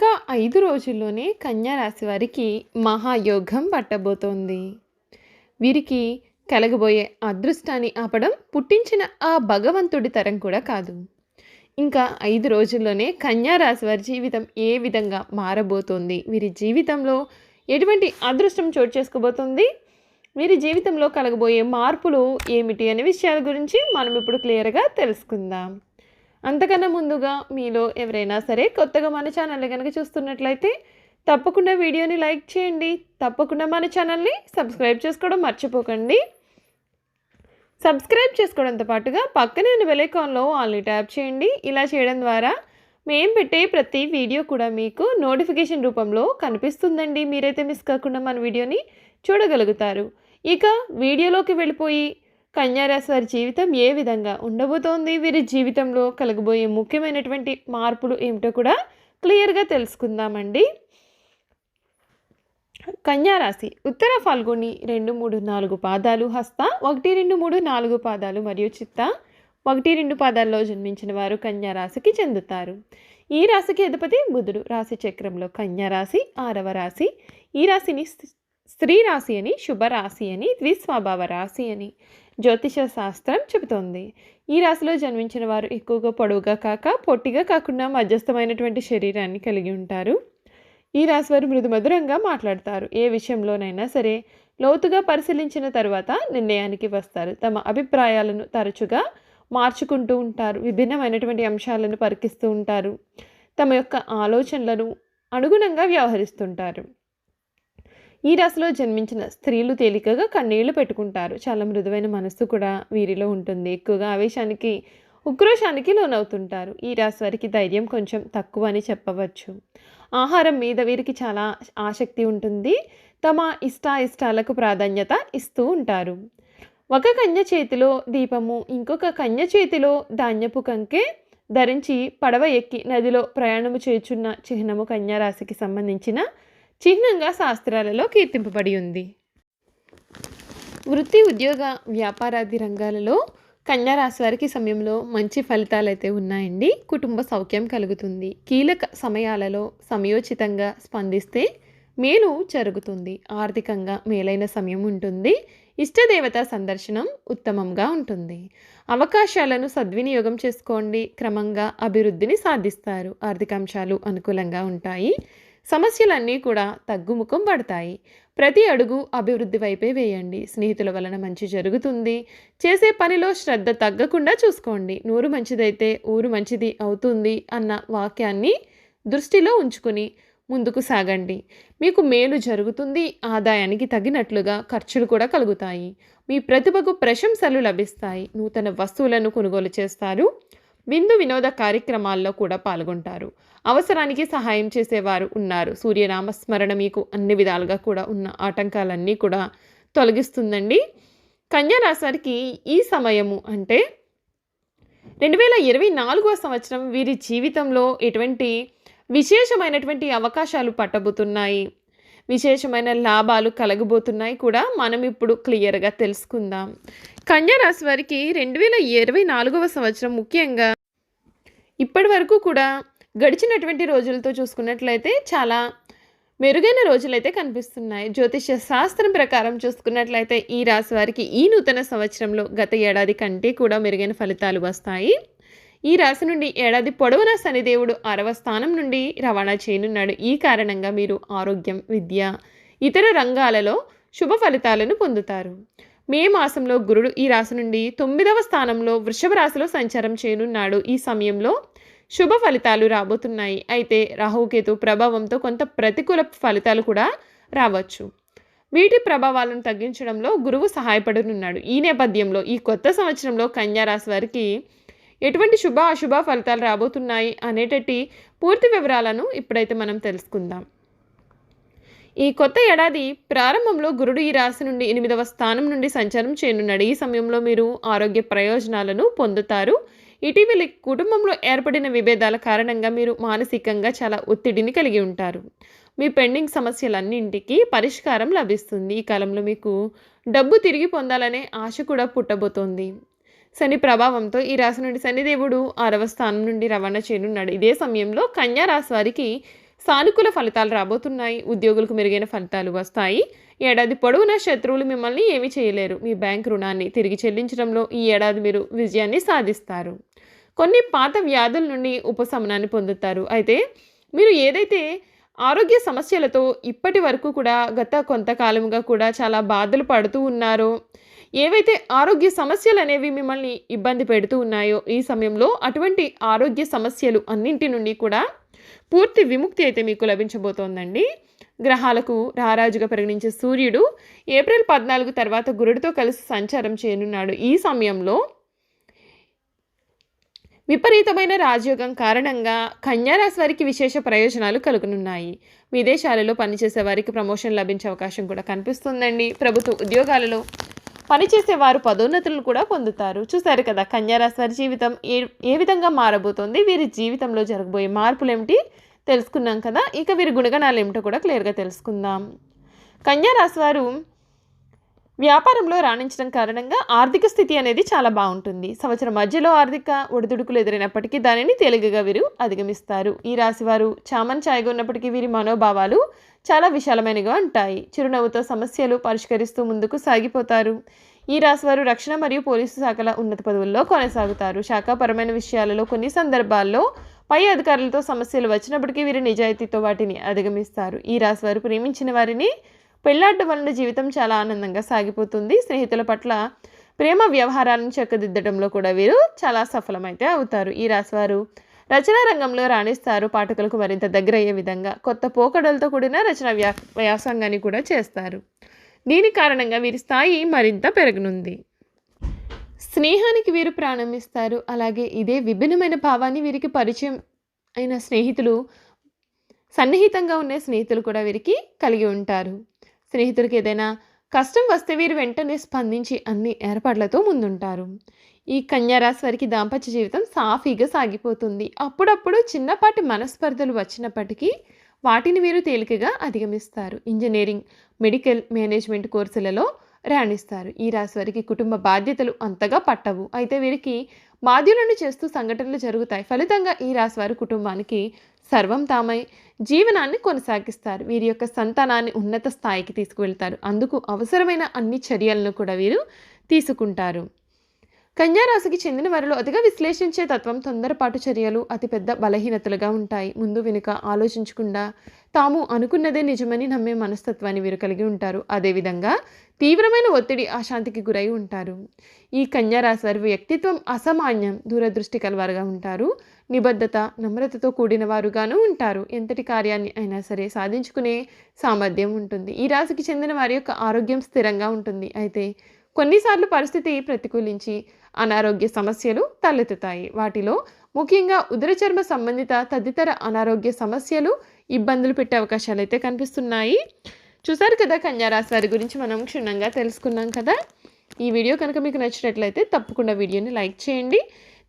ఇంకా ఐదు రోజుల్లోనే కన్యా రాశి వారికి మహాయోగం పట్టబోతోంది. వీరికి కలగబోయే అదృష్టాన్ని ఆపడం పుట్టించిన ఆ భగవంతుడి తరం కూడా కాదు. ఇంకా ఐదు రోజుల్లోనే కన్యా రాశి వారి జీవితం ఏ విధంగా మారబోతోంది? వీరి జీవితంలో ఎటువంటి అదృష్టం చోటు చేసుకోబోతుంది? వీరి జీవితంలో కలగబోయే మార్పులు ఏమిటి అనే విషయాల గురించి మనం ఇప్పుడు క్లియర్గా తెలుసుకుందాం. అంతకన్నా ముందుగా మీలో ఎవరైనా సరే కొత్తగా మన ఛానల్ని కనుక చూస్తున్నట్లయితే తప్పకుండా వీడియోని లైక్ చేయండి. తప్పకుండా మన ఛానల్ని సబ్స్క్రైబ్ చేసుకోవడం మర్చిపోకండి. సబ్స్క్రైబ్ చేసుకోవడంతో పాటుగా పక్కనే ఉన్న బెలైకాన్లో ఆల్ని ట్యాప్ చేయండి. ఇలా చేయడం ద్వారా మేము పెట్టే ప్రతి వీడియో కూడా మీకు నోటిఫికేషన్ రూపంలో కనిపిస్తుందండి. మీరైతే మిస్ కాకుండా మన వీడియోని చూడగలుగుతారు. ఇక వీడియోలోకి వెళ్ళిపోయి కన్యారాశి వారి జీవితం ఏ విధంగా ఉండబోతోంది? వీరి జీవితంలో కలగబోయే ముఖ్యమైనటువంటి మార్పులు ఏమిటో కూడా క్లియర్గా తెలుసుకుందామండి. కన్యారాశి ఉత్తర ఫాల్గొని రెండు మూడు నాలుగు పాదాలు హస్త ఒకటి రెండు మూడు నాలుగు పాదాలు మరియు చిత్త ఒకటి రెండు పాదాల్లో జన్మించిన వారు కన్యారాశికి చెందుతారు. ఈ రాశికి అధిపతి బుధుడు. రాశి చక్రంలో కన్యారాశి ఆరవ రాశి. ఈ రాశిని స్త్రీ రాశి అని శుభరాశి అని ద్విస్వభావ రాశి అని. జ్యోతిష శాస్త్రం చెబుతోంది. ఈ రాశిలో జన్మించిన వారు ఎక్కువగా పొడవుగా కాక పొట్టిగా కాకుండా మధ్యస్థమైనటువంటి శరీరాన్ని కలిగి ఉంటారు. ఈ రాశి వారు మృదుమధురంగా మాట్లాడతారు. ఏ విషయంలోనైనా సరే లోతుగా పరిశీలించిన తర్వాత నిర్ణయానికి వస్తారు. తమ అభిప్రాయాలను తరచుగా మార్చుకుంటూ ఉంటారు. విభిన్నమైనటువంటి అంశాలను పరికిస్తూ ఉంటారు. తమ యొక్క ఆలోచనలను అనుగుణంగా వ్యవహరిస్తుంటారు. ఈ రాశిలో జన్మించిన స్త్రీలు తేలికగా కన్నీళ్ళు పెట్టుకుంటారు. చాలా మృదువైన మనస్సు కూడా వీరిలో ఉంటుంది. ఎక్కువగా ఆవేశానికి ఉక్రోషానికి లోనవుతుంటారు. ఈ రాశి వారికి ధైర్యం కొంచెం తక్కువ అని చెప్పవచ్చు. ఆహారం మీద వీరికి చాలా ఆసక్తి ఉంటుంది. తమ ఇష్ట ఇష్టాలకు ప్రాధాన్యత ఇస్తూ ఉంటారు. ఒక కన్య చేతిలో దీపము ఇంకొక కన్య చేతిలో ధాన్యపు కంకే ధరించి పడవ ఎక్కి నదిలో ప్రయాణము చేయుచున్న చిహ్నము కన్యారాశికి సంబంధించిన చిహ్నంగా శాస్త్రాలలో కీర్తింపబడి ఉంది. వృత్తి ఉద్యోగ వ్యాపారాది రంగాలలో కన్యా రాశి వారికి సమయంలో మంచి ఫలితాలు అయితే ఉన్నాయండి. కుటుంబ సౌఖ్యం కలుగుతుంది. కీలక సమయాలలో సమయోచితంగా స్పందిస్తే మేలు జరుగుతుంది. ఆర్థికంగా మేలైన సమయం ఉంటుంది. ఇష్టదేవత సందర్శనం ఉత్తమంగా ఉంటుంది. అవకాశాలను సద్వినియోగం చేసుకోండి. క్రమంగా అభివృద్ధిని సాధిస్తారు. ఆర్థిక అంశాలు అనుకూలంగా ఉంటాయి. సమస్యలన్నీ కూడా తగ్గుముఖం పడతాయి. ప్రతి అడుగు అభివృద్ధి వైపే వేయండి. స్నేహితుల వలన మంచి జరుగుతుంది. చేసే పనిలో శ్రద్ధ తగ్గకుండా చూసుకోండి. నూరు మంచిదైతే ఊరు మంచిది అవుతుంది అన్న వాక్యాన్ని దృష్టిలో ఉంచుకుని ముందుకు సాగండి. మీకు మేలు జరుగుతుంది. ఆదాయానికి తగినట్లుగా ఖర్చులు కూడా కలుగుతాయి. మీ ప్రతిభకు ప్రశంసలు లభిస్తాయి. నూతన వస్తువులను కొనుగోలు చేస్తారు. విందు వినోద కార్యక్రమాల్లో కూడా పాల్గొంటారు. అవసరానికి సహాయం చేసేవారు ఉన్నారు. సూర్యనామస్మరణ మీకు అన్ని విధాలుగా కూడా ఉన్న ఆటంకాలన్నీ కూడా తొలగిస్తుందండి. కన్యా ఈ సమయము అంటే రెండు వేల ఇరవై నాలుగవ సంవత్సరం వీరి జీవితంలో ఎటువంటి విశేషమైనటువంటి అవకాశాలు పట్టబోతున్నాయి. విశేషమైన లాభాలు కలగబోతున్నాయి కూడా మనం ఇప్పుడు క్లియర్గా తెలుసుకుందాం. కన్యారాశి వారికి రెండు వేల ఇరవై నాలుగవ సంవత్సరం ముఖ్యంగా ఇప్పటి వరకు కూడా గడిచినటువంటి రోజులతో చూసుకున్నట్లయితే చాలా మెరుగైన రోజులైతే కనిపిస్తున్నాయి. జ్యోతిష శాస్త్రం ప్రకారం చూసుకున్నట్లయితే ఈ రాశి వారికి ఈ నూతన సంవత్సరంలో గత ఏడాది కంటే కూడా మెరుగైన ఫలితాలు వస్తాయి. ఈ రాశి నుండి ఏడాది పొడవునా శనిదేవుడు ఆరవ స్థానం నుండి రవాణా చేయనున్నాడు. ఈ కారణంగా మీరు ఆరోగ్యం విద్య ఇతర రంగాలలో శుభ ఫలితాలను పొందుతారు. మే మాసంలో గురుడు ఈ రాశి నుండి తొమ్మిదవ స్థానంలో వృషభ రాశిలో సంచారం చేయనున్నాడు. ఈ సమయంలో శుభ ఫలితాలు రాబోతున్నాయి. అయితే రాహుకేతు ప్రభావంతో కొంత ప్రతికూల ఫలితాలు కూడా రావచ్చు. వీటి ప్రభావాలను తగ్గించడంలో గురువు సహాయపడనున్నాడు. ఈ నేపథ్యంలో ఈ కొత్త సంవత్సరంలో కన్యా రాశి వారికి ఎటువంటి శుభ అశుభ ఫలితాలు రాబోతున్నాయి అనేటట్టి పూర్తి వివరాలను ఇప్పుడైతే మనం తెలుసుకుందాం. ఈ కొత్త ఏడాది ప్రారంభంలో గురుడు ఈ రాశి నుండి ఎనిమిదవ స్థానం నుండి సంచారం చేయనున్నాడు. ఈ సమయంలో మీరు ఆరోగ్య ప్రయోజనాలను పొందుతారు. ఇటీవలి కుటుంబంలో ఏర్పడిన విభేదాల కారణంగా మీరు మానసికంగా చాలా ఒత్తిడిని కలిగి ఉంటారు. మీ పెండింగ్ సమస్యలన్నింటికి పరిష్కారం లభిస్తుంది. ఈ కాలంలో మీకు డబ్బు తిరిగి పొందాలనే ఆశ కూడా పుట్టబోతోంది. శని ప్రభావంతో ఈ రాశి నుండి శనిదేవుడు ఆరవ స్థానం నుండి రవాణా చేయనున్నాడు. ఇదే సమయంలో కన్యా రాశి వారికి సానుకూల ఫలితాలు రాబోతున్నాయి. ఉద్యోగులకు మెరుగైన ఫలితాలు వస్తాయి. ఏడాది పొడవునా శత్రువులు మిమ్మల్ని ఏమీ చేయలేరు. మీ బ్యాంక్ రుణాన్ని తిరిగి చెల్లించడంలో ఈ ఏడాది మీరు విజయాన్ని సాధిస్తారు. కొన్ని పాత వ్యాధుల నుండి ఉపశమనాన్ని పొందుతారు. అయితే మీరు ఏదైతే ఆరోగ్య సమస్యలతో ఇప్పటి వరకు కూడా గత కొంతకాలముగా కూడా చాలా బాధలు పడుతూ ఉన్నారో ఏవైతే ఆరోగ్య సమస్యలు అనేవి మిమ్మల్ని ఇబ్బంది పెడుతూ ఉన్నాయో ఈ సమయంలో అటువంటి ఆరోగ్య సమస్యలు అన్నింటి నుండి కూడా పూర్తి విముక్తి అయితే మీకు లభించబోతోందండి. గ్రహాలకు రారాజుగా పరిగణించే సూర్యుడు ఏప్రిల్ పద్నాలుగు తర్వాత గురుడితో కలిసి సంచారం చేయనున్నాడు. ఈ సమయంలో విపరీతమైన రాజయోగం కారణంగా కన్యారాశి వారికి విశేష ప్రయోజనాలు కలుగునున్నాయి. విదేశాలలో పనిచేసే వారికి ప్రమోషన్ లభించే అవకాశం కూడా కనిపిస్తుందండి. ప్రభుత్వ ఉద్యోగాలలో పనిచేసే వారు పదోన్నతులు కూడా పొందుతారు. చూసారు కదా కన్యారాశి వారి జీవితం ఏ ఏ విధంగా మారబోతోంది? వీరి జీవితంలో జరగబోయే మార్పులు ఏమిటి తెలుసుకున్నాం కదా ఇక వీరి గుణగణాలు ఏమిటో కూడా క్లియర్గా తెలుసుకుందాం. కన్యారాశి వారు వ్యాపారంలో రాణించడం కారణంగా ఆర్థిక స్థితి అనేది చాలా బాగుంటుంది. సంవత్సరం మధ్యలో ఆర్థిక ఒడిదుడుకులు ఎదురైనప్పటికీ దానిని తేలికగా వీరు అధిగమిస్తారు. ఈ రాశివారు చామన్ ఛాయగా ఉన్నప్పటికీ వీరి మనోభావాలు చాలా విశాలమైనగా ఉంటాయి. చిరునవ్వుతో సమస్యలు పరిష్కరిస్తూ ముందుకు సాగిపోతారు. ఈ రాశివారు రక్షణ మరియు పోలీసు శాఖల ఉన్నత పదవుల్లో కొనసాగుతారు. శాఖాపరమైన విషయాలలో కొన్ని సందర్భాల్లో పై అధికారులతో సమస్యలు వచ్చినప్పటికీ వీరు నిజాయితీతో వాటిని అధిగమిస్తారు. ఈ రాశివారు ప్రేమించిన వారిని పెళ్ళాడటం వలన జీవితం చాలా ఆనందంగా సాగిపోతుంది. స్నేహితుల పట్ల ప్రేమ వ్యవహారాలను చక్కదిద్దడంలో కూడా వీరు చాలా సఫలమైతే అవుతారు. ఈ రాశివారు రచనా రంగంలో రాణిస్తారు. పాఠకులకు మరింత దగ్గర అయ్యే విధంగా కొత్త పోకడలతో కూడిన రచన వ్యా వ్యాసంగాన్ని కూడా చేస్తారు. దీని కారణంగా వీరి స్థాయి మరింత పెరగనుంది. స్నేహానికి వీరు ప్రాణం ఇస్తారు. అలాగే ఇదే విభిన్నమైన భావాన్ని వీరికి పరిచయం అయిన స్నేహితులు సన్నిహితంగా ఉండే స్నేహితులు కూడా వీరికి కలిగి ఉంటారు. స్నేహితుడికి ఏదైనా కష్టం వస్తే వీరు వెంటనే స్పందించి అన్ని ఏర్పాట్లతో ముందుంటారు. ఈ కన్యారాశి వారికి దాంపత్య జీవితం సాఫీగా సాగిపోతుంది. అప్పుడప్పుడు చిన్నపాటి మనస్పర్ధలు వచ్చినప్పటికీ వాటిని వీరు తేలికగా అధిగమిస్తారు. ఇంజనీరింగ్ మెడికల్ మేనేజ్మెంట్ కోర్సులలో రాణిస్తారు. ఈ రాశి వారికి కుటుంబ బాధ్యతలు అంతగా పట్టవు. అయితే వీరికి బాధ్యులను చేస్తూ సంఘటనలు జరుగుతాయి. ఫలితంగా ఈ రాశి వారి కుటుంబానికి సర్వం తామై జీవనాన్ని కొనసాగిస్తారు. వీరి యొక్క సంతానాన్ని ఉన్నత స్థాయికి తీసుకువెళ్తారు. అందుకు అవసరమైన అన్ని చర్యలను కూడా వీరు తీసుకుంటారు. కన్యారాశికి చెందిన వారిలో అతిగా విశ్లేషించే తత్వం తొందరపాటు చర్యలు అతిపెద్ద బలహీనతలుగా ఉంటాయి. ముందు వెనుక ఆలోచించకుండా తాము అనుకున్నదే నిజమని నమ్మే మనస్తత్వాన్ని వీరు కలిగి ఉంటారు. అదేవిధంగా తీవ్రమైన ఒత్తిడి అశాంతికి గురై ఉంటారు. ఈ కన్యారాశి వారి వ్యక్తిత్వం అసామాన్యం దూరదృష్టి కలవారుగా ఉంటారు. నిబద్ధత నమ్రతతో కూడిన వారుగాను ఉంటారు. ఎంతటి కార్యాన్ని అయినా సరే సాధించుకునే సామర్థ్యం ఉంటుంది. ఈ రాశికి చెందిన వారి యొక్క ఆరోగ్యం స్థిరంగా ఉంటుంది. అయితే కొన్నిసార్లు పరిస్థితి ప్రతికూలించి అనారోగ్య సమస్యలు తలెత్తుతాయి. వాటిలో ముఖ్యంగా ఉదరచర్మ సంబంధిత తదితర అనారోగ్య సమస్యలు ఇబ్బందులు పెట్టే అవకాశాలు అయితే కనిపిస్తున్నాయి. చూసారు కదా కన్యారాశి వారి గురించి మనం క్షుణ్ణంగా తెలుసుకున్నాం కదా? ఈ వీడియో కనుక మీకు నచ్చినట్లయితే తప్పకుండా వీడియోని లైక్ చేయండి.